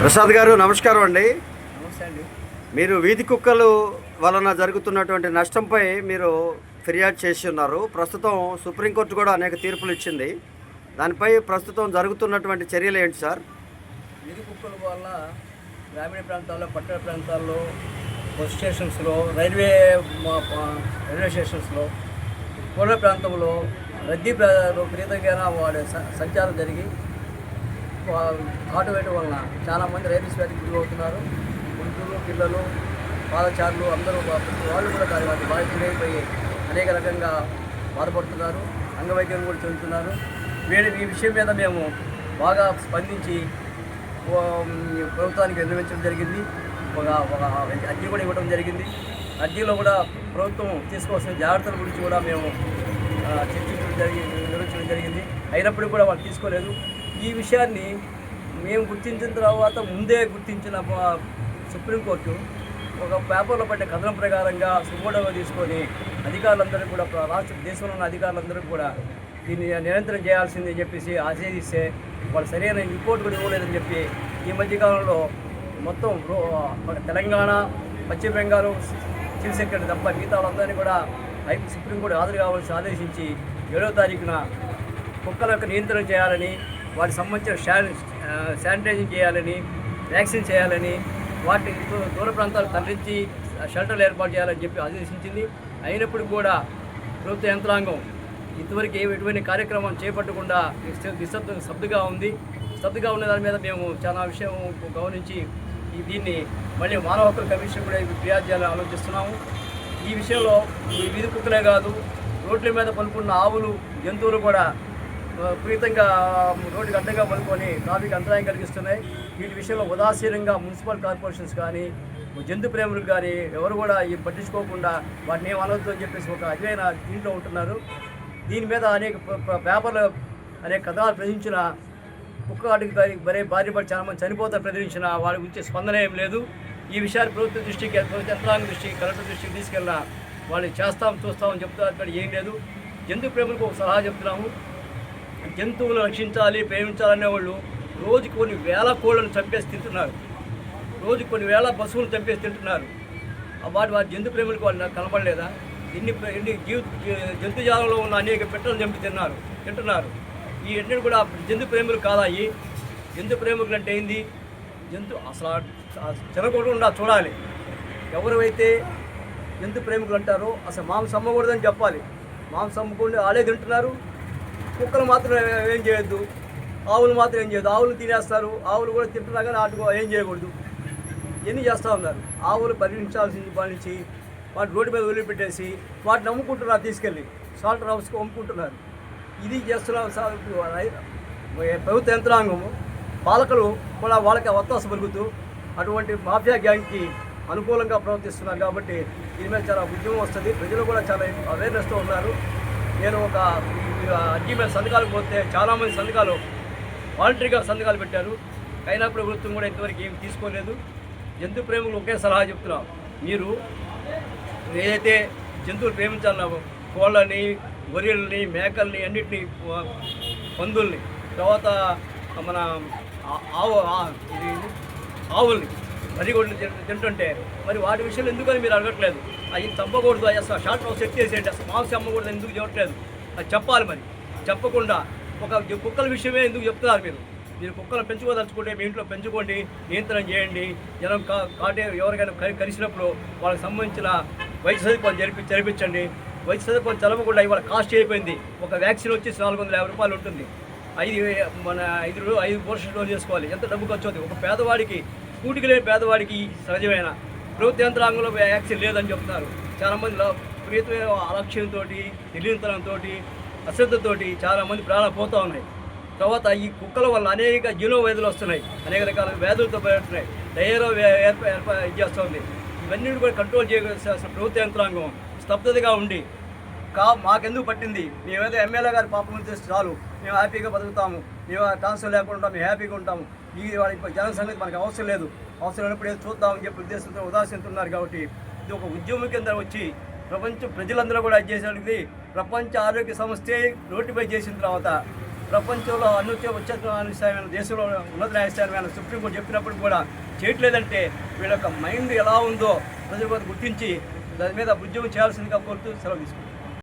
ప్రసాద్ గారు నమస్కారం అండి. నమస్తే అండి. మీరు వీధి కుక్కలు వలన జరుగుతున్నటువంటి నష్టంపై మీరు ఫిర్యాదు చేసి ఉన్నారు. ప్రస్తుతం సుప్రీంకోర్టు కూడా అనేక తీర్పులు ఇచ్చింది. దానిపై ప్రస్తుతం జరుగుతున్నటువంటి చర్యలు ఏంటి సార్? వీధి కుక్కల వల్ల గ్రామీణ ప్రాంతాల్లో పట్టణ ప్రాంతాల్లో బస్ స్టేషన్స్లో రైల్వే రైల్వే స్టేషన్స్లో పూర్వ ప్రాంతంలో రద్దీ ప్ర- విపరీతంగా వాడే సంచారం జరిగి కాటు వేయడం వలన చాలామంది రైతు వ్యాధికి గురి అవుతున్నారు. గుంటూరు పిల్లలు పాదచారులు అందరూ ప్రతి వాళ్ళు కూడా దాని వాటి బాధితులైపోయి అనేక రకంగా బాధపడుతున్నారు. అంగవైకల్యం కూడా చెందుతున్నారు. వీడి ఈ విషయం మీద మేము బాగా స్పందించి ప్రభుత్వానికి విన్నవించడం జరిగింది. ఒక ఒక అర్జీ కూడా ఇవ్వడం జరిగింది. అర్జీలో కూడా ప్రభుత్వం తీసుకోవాల్సిన జాగ్రత్తల గురించి కూడా మేము చర్చించడం జరిగి నిర్వహించడం జరిగింది. అయినప్పటికీ కూడా వాళ్ళు తీసుకోలేదు. ఈ విషయాన్ని మేము గుర్తించిన తర్వాత ముందే గుర్తించిన సుప్రీంకోర్టు ఒక పేపర్లో పడ్డ కథనం ప్రకారంగా సుమోటోగా తీసుకొని అధికారులందరూ కూడా రాష్ట్ర దేశంలో ఉన్న అధికారులందరూ కూడా దీన్ని నిరంతరం చేయాల్సిందని అని చెప్పేసి ఆశీర్దిస్తే వాళ్ళు సరైన రిపోర్ట్ కూడా ఇవ్వలేదని చెప్పి ఈ మధ్యకాలంలో మొత్తం తెలంగాణ పశ్చిమ బెంగాల్ చీఫ్ సెక్రటరీ తప్ప మిగతా వాళ్ళందరినీ కూడా హై సుప్రీంకోర్టు హాజరు కావాల్సి ఆదేశించి ఏడవ తారీఖున కుక్కలకు నియంత్రణ చేయాలని వాటికి సంబంధించిన శాని శానిటైజింగ్ చేయాలని వ్యాక్సిన్ చేయాలని వాటి దూర ప్రాంతాలు తరలించి షెల్టర్లు ఏర్పాటు చేయాలని చెప్పి ఆదేశించింది. అయినప్పుడు కూడా ప్రభుత్వ యంత్రాంగం ఇంతవరకు ఏ ఎటువంటి కార్యక్రమం చేపట్టకుండా నిశ్శబ్ద శబ్దగా ఉంది. శబ్దగా ఉన్న దాని మీద మేము చాలా విషయం గమనించి దీన్ని మళ్ళీ మానవ హక్కుల కమిషన్ కూడా ఫిర్యాదు చేయాలని ఆలోచిస్తున్నాము. ఈ విషయంలో ఈ వీధి కుక్కలే కాదు రోడ్ల మీద పలుకున్న ఆవులు జంతువులు కూడా విపరీతంగా రోడ్డుకి అడ్డంగా పడుకొని ట్రాఫిక్ అంతరాయం కలిగిస్తున్నాయి. వీటి విషయంలో ఉదాసీనంగా మున్సిపల్ కార్పొరేషన్స్ కానీ జంతు ప్రేములకు కానీ ఎవరు కూడా పట్టించుకోకుండా వాటిని ఏం అనవద్దు అని చెప్పేసి ఒక అధివైన దీంట్లో ఉంటున్నారు. దీని మీద అనేక పేపర్లు అనేక కథనాలు ప్రచురించిన కుక్క వాటికి బరే భార్య పడి చాలా మంది చనిపోతారు ప్రచురించిన వారి గురించి స్పందన ఏం లేదు. ఈ విషయాన్ని ప్రభుత్వ దృష్టికి ప్రభుత్వ యంత్రాంగ దృష్టికి కలెక్టర్ దృష్టికి తీసుకెళ్ళిన వాళ్ళు చేస్తాం చూస్తామని చెప్తారు అక్కడ ఏం లేదు. జంతు ప్రేములకు ఒక సలహా చెప్తున్నాము. జంతువులను రక్షించాలి ప్రేమించాలనే వాళ్ళు రోజు కొన్ని వేల కోళ్ళను చంపేసి తింటున్నారు. రోజు కొన్ని వేల పశువులు చంపేసి తింటున్నారు. వాటి వాటి జంతు ప్రేములకు వాళ్ళు కనపడలేదా ఎన్ని ఎన్ని జీవి జంతుజాలంలో ఉన్న అనేక పెట్టలను చంపి తిన్నారు తింటున్నారు. ఈ ఎన్ని కూడా జంతు ప్రేములు కాదాయి జంతు ప్రేమికులు అంటే ఏంది? జంతు అసలు తినకుండా చూడాలి. ఎవరైతే జంతు ప్రేమికులు అంటారో అసలు మాంసం అమ్మకూడదని చెప్పాలి. మాంసం అమ్మకుండా ఆడే తింటున్నారు. కుక్కలు మాత్రం ఏం చేయొద్దు. ఆవులు మాత్రం ఏం చేయొద్దు. ఆవులు తినేస్తారు. ఆవులు కూడా తింటున్నా కానీ వాటికి ఏం చేయకూడదు. ఎన్ని చేస్తూ ఉన్నారు? ఆవులు పరిగణించాల్సింది పాలించి వాటి రోడ్డు మీద వదిలిపెట్టేసి వాటిని అమ్ముకుంటున్నారు తీసుకెళ్ళి. షాల్టర్ హౌస్కి అమ్ముకుంటున్నారు. ఇది చేస్తున్న ప్రభుత్వ యంత్రాంగము పాలకులు కూడా వాళ్ళకి ఒత్తాస పలుకుతూ అటువంటి మాఫియా గ్యాంగ్కి అనుకూలంగా ప్రవర్తిస్తున్నారు కాబట్టి దీని మీద చాలా ఉద్యమం వస్తుంది. ప్రజలు కూడా చాలా అవేర్నెస్తో ఉన్నారు. నేను ఒక ఈ అర్జీ మీద సంతకాలు పోతే చాలామంది సంతకాలు వాలంటరీగా సంతకాలు పెట్టారు. అయినా ప్రభుత్వం కూడా ఇంతవరకు ఏమి తీసుకోలేదు. జంతు ప్రేమికులు ఒకే సలహా చెప్తున్నాం. మీరు ఏదైతే జంతువులు ప్రేమించాలన్నామో కోళ్ళని గొర్రెల్ని మేకల్ని అన్నిటిని పందుల్ని తర్వాత మన ఆవు ఇది ఆవుల్ని వరి కూడా తింటుంటే మరి వాటి విషయంలో ఎందుకని మీరు అడగట్లేదు? అవి తప్పకూడదు అవి అసలు షార్ట్ హౌస్ సెట్ చేసేయండి. అసలు మాంసం అమ్మకూడదు ఎందుకు చెప్పట్లేదు. అది చెప్పాలి మరి. చెప్పకుండా ఒక కుక్కల విషయమే ఎందుకు చెప్తున్నారు మీరు? మీరు కుక్కలు పెంచుకోదలుచుకుంటే మీ ఇంట్లో పెంచుకోండి నియంత్రణ చేయండి. జనం కా కాటే ఎవరికైనా కలిసినప్పుడు వాళ్ళకి సంబంధించిన వైద్య సదుపాయం జరిపి జరిపించండి. వైద్య సదుపాయం చదవకుండా ఇవాళ కాస్ట్ అయిపోయింది. ఒక వ్యాక్సిన్ వచ్చేసి నాలుగు వందల యాభై రూపాయలు ఉంటుంది. ఐదు మన ఐదు ఐదు పోర్షన్ డోస్ చేసుకోవాలి. ఎంత డబ్బు ఖర్చు అవుతుంది? ఒక పేదవాడికి కూటికి లేని పేదవాడికి సహజమైన? ప్రభుత్వ యంత్రాంగంలో వ్యాక్సిన్ లేదని చెప్తున్నారు. చాలామంది లా- అలక్ష్యంతో తెలియనితనంతో అశ్రద్ధతోటి చాలామంది ప్రాణాలు పోతూ ఉన్నాయి. తర్వాత ఈ కుక్కల వల్ల అనేక జీనో వ్యాధులు వస్తున్నాయి. అనేక రకాల వ్యాధులతో పెడుతున్నాయి డయేరో ఏర్పాటు చేస్తుంది. ఇవన్నీ కూడా కంట్రోల్ చేయాల్సిన ప్రభుత్వ యంత్రాంగం స్తబ్దతగా ఉండి కా మాకెందుకు పట్టింది? మేమేదో ఎమ్మెల్యే గారి పాపం చేస్తే చాలు. మేము హ్యాపీగా బతుకుతాము. మేము ట్రాన్స్ఫర్ లేకుండా మేము హ్యాపీగా ఉంటాము. ఈ వాళ్ళ జన సంగతి మనకు అవసరం లేదు. అవసరం లేనప్పుడు ఏదో చూద్దామని చెప్పి ఉద్దేశంతో ఉదాసీనతున్నారు కాబట్టి ఇది ఒక ఉద్యమం కింద వచ్చి ప్రపంచ ప్రజలందరూ కూడా ఇది చేసేది ప్రపంచ ఆరోగ్య సంస్థే నోటిఫై చేసిన తర్వాత ప్రపంచంలో అన్నిత్య ఉच्च దేశంలో ఉన్నత న్యాయస్థానమైన సుప్రీంకోర్టు చెప్పినప్పుడు కూడా చేయట్లేదంటే వీళ్ళ యొక్క మైండ్ ఎలా ఉందో ప్రజలు గుర్తించి దాని మీద ఉద్యోగం చేయాల్సిందిగా కోరుతూ సెలవు తీసుకుంటాం